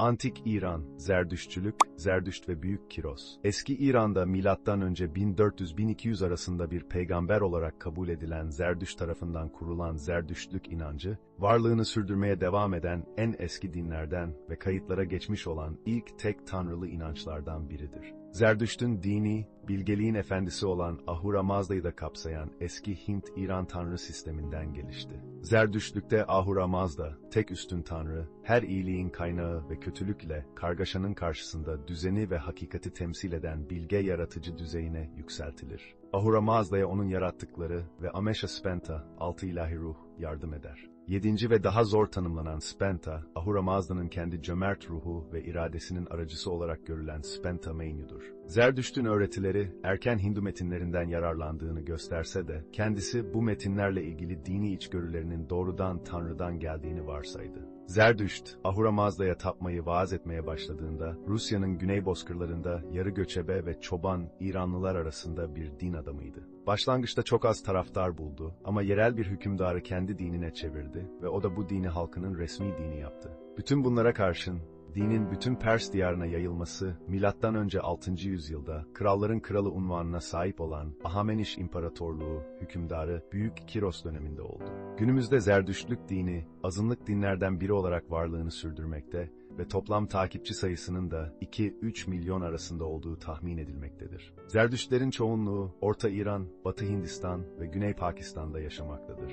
Antik İran, Zerdüştçülük, Zerdüşt ve Büyük Kiros. Eski İran'da milattan önce 1400-1200 arasında bir peygamber olarak kabul edilen Zerdüşt tarafından kurulan Zerdüştlük inancı, varlığını sürdürmeye devam eden en eski dinlerden ve kayıtlara geçmiş olan ilk tek tanrılı inançlardan biridir. Zerdüşt'ün dini, bilgeliğin efendisi olan Ahura Mazda'yı da kapsayan eski Hint-İran tanrı sisteminden gelişti. Zerdüştlükte Ahura Mazda, tek üstün tanrı, her iyiliğin kaynağı ve kötülükle kargaşanın karşısında düzeni ve hakikati temsil eden bilge yaratıcı düzeyine yükseltilir. Ahura Mazda'ya onun yarattıkları ve Amesha Spenta, altı ilahi ruh, yardım eder. Yedinci ve daha zor tanımlanan Spenta, Ahura Mazda'nın kendi cömert ruhu ve iradesinin aracısı olarak görülen Spenta Mainyu'dur. Zerdüşt'ün öğretileri, erken Hindu metinlerinden yararlandığını gösterse de, kendisi bu metinlerle ilgili dini içgörülerinin doğrudan Tanrı'dan geldiğini varsaydı. Zerdüşt, Ahura Mazda'ya tapmayı vaaz etmeye başladığında, Rusya'nın güney bozkırlarında yarı göçebe ve çoban İranlılar arasında bir din adamıydı. Başlangıçta çok az taraftar buldu ama yerel bir hükümdarı kendi dinine çevirdi ve o da bu dini halkının resmi dini yaptı. Bütün bunlara karşın dinin bütün Pers diyarına yayılması önce 6. yüzyılda kralların kralı unvanına sahip olan Ahameniş İmparatorluğu hükümdarı Büyük Kiros döneminde oldu. Günümüzde Zerdüştlük dini azınlık dinlerden biri olarak varlığını sürdürmekte ve toplam takipçi sayısının da 2-3 milyon arasında olduğu tahmin edilmektedir. Zerdüştlerin çoğunluğu Orta İran, Batı Hindistan ve Güney Pakistan'da yaşamaktadır.